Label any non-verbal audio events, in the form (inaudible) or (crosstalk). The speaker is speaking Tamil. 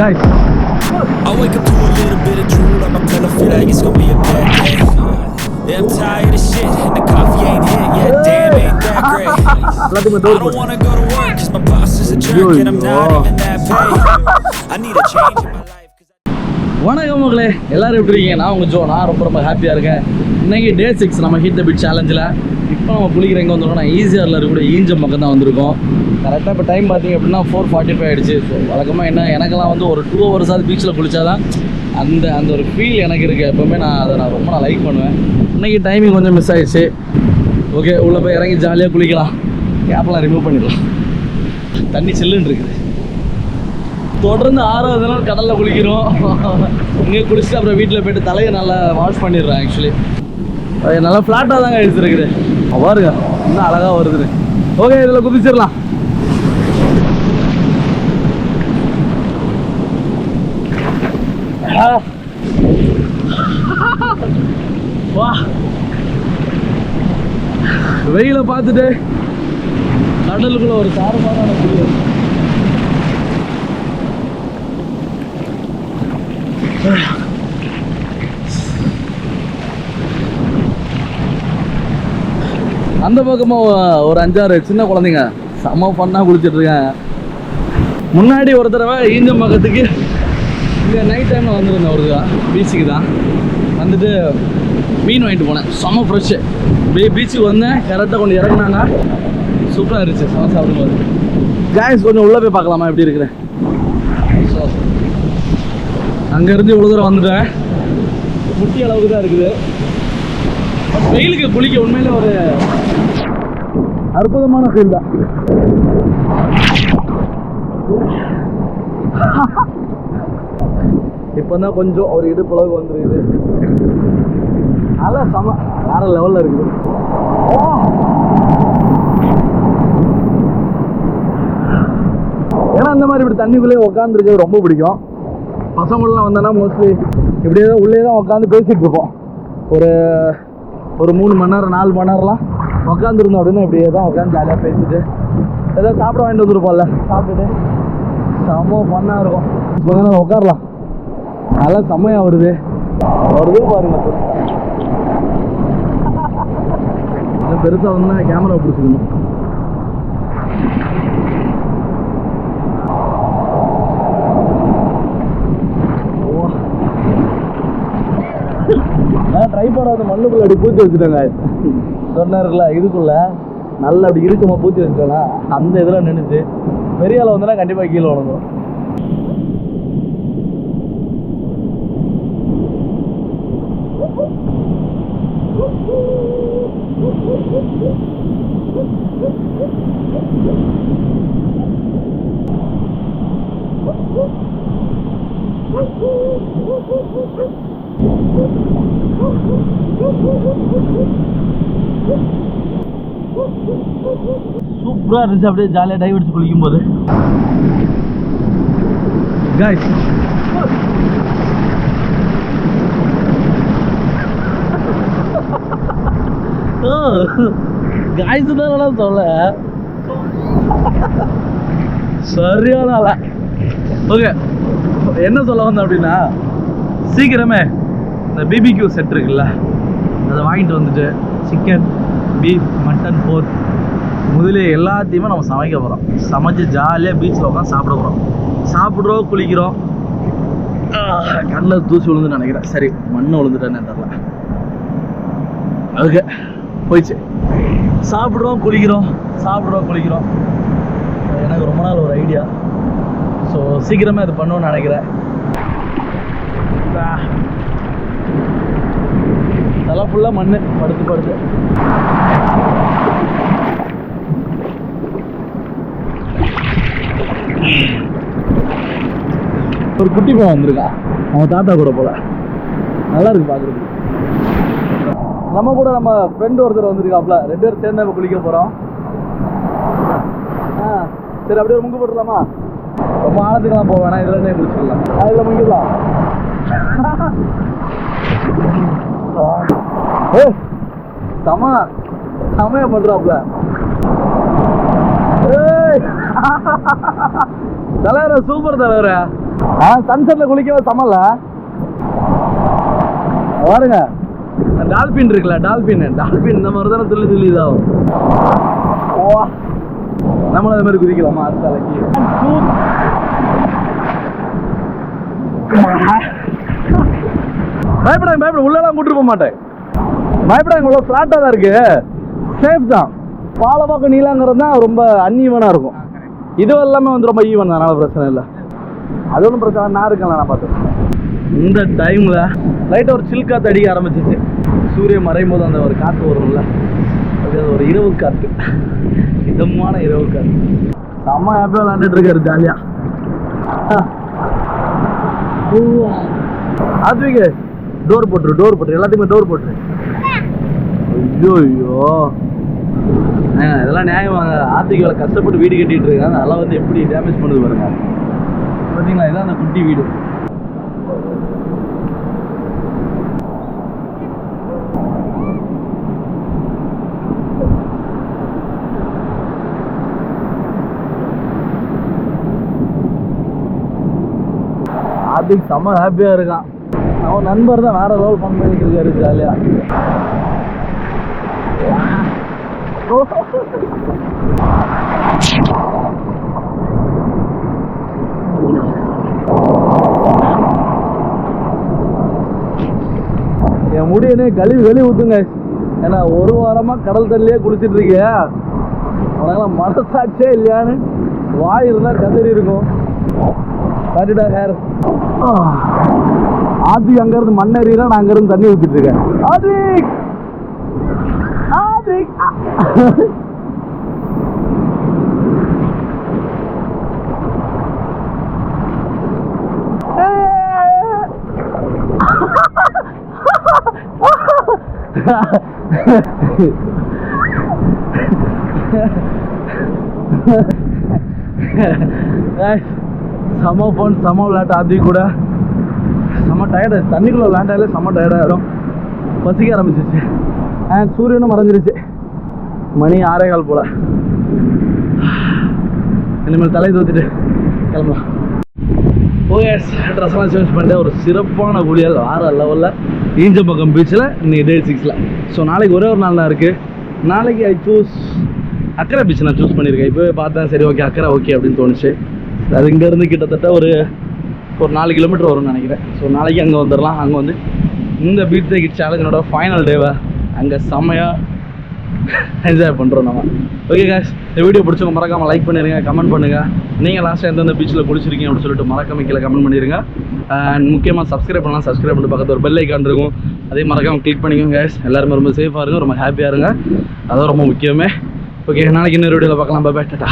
guys I wake up to a little bit of drool on my pillow, feel like it's gonna be a bad day. Yeah, I'm tired of shit, and the coffee ain't hit yet. Damn, ain't that great. I don't wanna go to work, cause my boss is a jerk, and I'm not even that paid. I need a change in my life. வணக்கம் மக்களே எல்லாரும் எப்படி இருக்கீங்க நான் உங்கள் ஜோ நான் ரொம்ப ரொம்ப ஹாப்பியாக இருக்கேன் இன்னைக்கு டே சிக்ஸ் நம்ம ஹிட் த பிட் சேலஞ்சில் இப்போ நம்ம குளிக்கிற எங்கே வந்திருக்கோம் நான் ஈஸியரில் இருக்கக்கூடிய ஈஞ்சம் பக்கம் தான் வந்திருக்கோம் கரெக்டாக இப்போ டைம் பார்த்தீங்க அப்படின்னா ஃபோர் ஃபார்ட்டி ஃபைவ் ஆயிடுச்சு. ஸோ வழக்கமாக என்ன எனக்கெல்லாம் வந்து ஒரு டூ ஹவர்ஸாவது பீச்சில் குளிச்சாதான் அந்த அந்த ஒரு ஃபீல் எனக்கு இருக்குது எப்போவுமே நான் அதை நான் ரொம்ப நான் லைக் பண்ணுவேன். இன்றைக்கி டைமிங் கொஞ்சம் மிஸ் ஆகிடுச்சு ஓகே உள்ளே போய் இறங்கி ஜாலியாக குளிக்கலாம். கேப்லாம் ரிமூவ் பண்ணிடலாம். தண்ணி சில்லுன்னு இருக்குது. தொடர்ந்து ஆறாவது நாள் கடலில் குளிக்கிறோம். இங்கே குளிச்சுட்டு அப்புறம் வீட்டில் போயிட்டு தலையை நல்லா வாஷ் பண்ணிடுறேன் ஆக்சுவலி அது நல்லா ஃப்ளாட்டாக தாங்க எடுத்துருக்குது. பாருங்க இன்னும் அழகாக வருது. ஓகே இதில் குதிச்சிடலாம். ஆ. வா பார்த்துட்டு கடலுக்குள்ள ஒரு தாரமான குளிர். அந்த பக்கமாக ஒரு அஞ்சாறு சின்ன குழந்தைங்க. செம்ம பண்ணா குளிச்சுட்டு இருக்காங்க. முன்னாடி ஒரு தடவை ஈஞ்சம் பக்கத்துக்கு இங்கே நைட் டைமில் வந்திருந்தேன் ஒரு பீச்சுக்கு தான். வந்துட்டு மீன் வாங்கிட்டு போனேன். செம்ம ஃப்ரெஷ்ஷு அப்படியே பீச்சுக்கு வந்தேன். கரெக்டாக கொஞ்சம் இறங்கினாங்க. சூப்பராக இருந்துச்சு. செம்ம சாப்பிடும்போது. காய்ஸ் கொஞ்சம் உள்ளே போய் பார்க்கலாமா? எப்படி இருக்கிறேன் ஸோ அங்கேருந்து இவ்வளோ தூரம் வந்துட்டேன். முட்டி அளவுக்கு தான் இருக்குது. வெயிலுக்கு குளிக்க உண்மையில ஒரு அற்புதமான ஃபீல் தான். (laughs) இப்போ தான் கொஞ்சம் ஒரு இடுப்பளவுக்கு வந்துருக்குது. நல்லா சம வேற லெவலில் இருக்குது. ஏன்னா அந்த மாதிரி இப்படி தண்ணிக்குள்ளேயே உட்காந்துருக்கிறது ரொம்ப பிடிக்கும். பசங்களெலாம் வந்தோன்னா மோஸ்ட்லி இப்படியே தான் உள்ளே தான் உட்காந்து பேசிகிட்டு இருப்போம். ஒரு ஒரு மூணு மணி நேரம் நாலு மணி நேரம்லாம் உட்காந்துருந்தோம் அப்படின்னா இப்படியே தான் உட்காந்து ஜாலியாக பேசிட்டு ஏதோ சாப்பிட வாங்கிட்டு வந்துருப்போம்ல. சாப்பிட்டுட்டு செம்ம ஃபன்னாக இருக்கும். இப்போ உட்காரலாம் நல்லா செம்மையாக வருது. வருது பாருங்க. பெருசாக வந்து கேமரா பிடிச்சிக்கணும். நான் ட்ரை பண்ண வந்து மண்ணுக்குள்ள அப்படி பூத்தி வச்சுட்டேங்க சொன்னார்ல இதுக்குள்ள நல்லா அப்படி இருக்குமா பூத்தி வச்சுட்டேனா அந்த இதில் நின்றுச்சு பெரிய ஆள் வந்தனா கண்டிப்பாக கீழே விழுந்துடும் சூப்பராக இருந்துச்சு அப்படியே ஜாலியாக டைவ் அடிச்சு குளிக்கும் போது காய்ஸ் (laughs) காய்ஸ் தான் சொல்ல? சரியான ஆளா. ஓகே என்ன சொல்ல வந்தேன் அப்படின்னா சீக்கிரமே இந்த பிபிக்யூ செட் இருக்குல்ல அதை வாங்கிட்டு வந்துட்டு சிக்கன் பீஃப் மட்டன் போர்க் முதலே எல்லாத்தையுமே நம்ம சமைக்க போகிறோம் சமைச்சு ஜாலியாக பீச்சில் உட்காந்து சாப்பிட போகிறோம் சாப்பிட்றோம் குளிக்கிறோம். கண்ணில் தூசி விழுந்து நினைக்கிறேன். சரி மண்ணு விழுந்துட்டேன்னு தெரில ஓகே போயிடுச்சு. சாப்பிட்றோம் குளிக்கிறோம். சாப்பிட்றோம் குளிக்கிறோம். எனக்கு ரொம்ப நாள் ஒரு ஐடியா ஸோ சீக்கிரமே அது பண்ணணும்னு நினைக்கிறேன். தலை ஃபுல்லாக மண் படுத்து படுத்து. ஒரு குட்டி பையன் வந்திருக்கா அவன் தாத்தா கூட போல. நல்லா இருக்கு பார்க்குறதுக்கு நம்ம கூட நம்ம ஃப்ரெண்டு ஒருத்தர் வந்திருக்காப்ல ரெண்டு பேரும் சேர்ந்து இப்போ குளிக்க போகிறோம் ஆ சரி அப்படியே ஒரு முங்கு போட்டுடலாமா? ரொம்ப ஆழத்துக்கெல்லாம் போக வேணாம். இதில் இருந்தே குளிச்சிடலாம் அதில் முங்கிடலாம். ஏ சம சமய பண்ணுறாப்ல தலைவர சூப்பர் தலைவர. ஆ சன்செட்ல குளிக்கவே சமல்ல பாருங்க டால்பின் இருக்குல்ல டால்பின். டால்பின் இந்த மாதிரி தானே துள்ளி துள்ளி இதாகும். ஓ. நம்மளும் அது மாதிரி குதிக்கலாமா? அடுத்த தலைக்கு பயப்படாங்க பயப்பட உள்ளலாம் கூட்டு போக மாட்டேன். பயப்படாங்க இவ்வளோ ஃப்ளாட்டாக தான் இருக்கு. சேஃப் தான். பாலப்பாக்கம் நீலாங்கிறது தான் ரொம்ப அன்ஈவனாக இருக்கும். இது எல்லாமே வந்து ரொம்ப ஈவன் அதனால பிரச்சனை இல்லை. அது ஒன்றும் பிரச்சனை. நான் இருக்கேன் நான் பார்த்து இந்த டைமில் லைட்டாக ஒரு சில் காற்று அடிக்க ஆரம்பிச்சிச்சு. சூரியன் மறையும் போது அந்த ஒரு காற்று வரும்ல? அது ஒரு இரவு காற்று இதமான இரவு காற்று செம்ம ஹாப்பியாக விளாண்டுட்டு இருக்காரு ஜாலியாக அதுவிங்க டோர் போட்டுரு டோர் போட்டுரு. எல்லாத்துக்குமே டோர் போட்டுரு. ஐயோ ஐயோ இதெல்லாம் நியாயமாக ஆத்துக்கு கஷ்டப்பட்டு வீடு கட்டிட்டு இருக்காங்க. அதெல்லாம் வந்து எப்படி டேமேஜ் பண்ணுது பாருங்க. பார்த்தீங்களா? இதான் அந்த குட்டி வீடு. கார்த்திக் செம்ம ஹாப்பியாக இருக்கான். அவன் நண்பர் தான் வேற லெவல் ஃபன் பண்ணிட்டு இருக்காரு ஜாலியாக என் முடியனே கழுவி கழுவி ஊத்துங்க. ஏன்னா ஒரு வாரமா கடல் தண்ணிலே குளிச்சிட்டு இருக்கிய? உனக்கெல்லாம் மனசாட்சியே இல்லையான்னு வாய் தான் கதறி இருக்கும். சரிடா சார் ஆதி அங்க இருந்து மண் நான் அங்க இருந்து தண்ணி ஊத்திட்டு இருக்கேன். ஆதிக் ஆதிக் செம ஃபோன் செம விளையாட்டு ஆதி கூட. செம டயர்டாக தண்ணிக்குள்ளே விளையாண்டாலே செம டயர்டாயிரும் பசிக்க ஆரம்பிச்சிச்சு அண்ட் சூரியனும் மறைஞ்சிருச்சு. மணி ஆறே கால் இனிமேல் தலை தூத்துட்டு கிளம்பலாம். ஓஎஸ் ட்ரெஸ்லாம் சேஞ்ச் பண்ணிட்டு ஒரு சிறப்பான குளியல் வேறு லெவலில் ஈஞ்சம்பக்கம் பீச்சில் இன்னைக்கு டே சிக்ஸில் ஸோ நாளைக்கு ஒரே ஒரு நாள் தான் இருக்குது நாளைக்கு ஐ சூஸ் அக்கரை பீச் நான் சூஸ் பண்ணியிருக்கேன். இப்போவே பார்த்தேன். சரி ஓகே அக்கரை ஓகே அப்படின்னு தோணுச்சு. அது இங்கேருந்து கிட்டத்தட்ட ஒரு ஒரு நாலு கிலோமீட்டர் வரும்னு நினைக்கிறேன். ஸோ நாளைக்கு அங்கே வந்துடலாம் அங்கே வந்து இந்த பீச் கிட் சேலஞ்சனோட ஃபைனல் டேவை அங்கே செம்மையாக என்ஜாய் பண்ணுறோம் நம்ம. Okay guys. இந்த வீடியோ பிடிச்சவங்க மறக்காமல் லைக் பண்ணிடுங்க கமெண்ட் பண்ணுங்கள் நீங்கள் லாஸ்ட்டாக எந்தெந்த பீச்சில் குளிச்சிருக்கீங்க அப்படின்னு சொல்லிட்டு மறக்காம கீழே கமெண்ட் பண்ணிடுங்க அண்ட் முக்கியமாக சப்ஸ்கிரைப் பண்ணலாம். சப்ஸ்கிரைப் பண்ணி பக்கத்தில் ஒரு பெல் ஐக்கான் இருக்கும். அதே மறக்காமல் கிளிக் பண்ணிக்கோங்க கேஸ் எல்லாருமே ரொம்ப சேஃபாக இருங்க. ரொம்ப ஹாப்பியாக இருங்க. அதுதான் ரொம்ப முக்கியமே. ஓகே நாளைக்கு இன்னொரு வீடியோவில் பார்க்கலாம். பாய் டாட்டா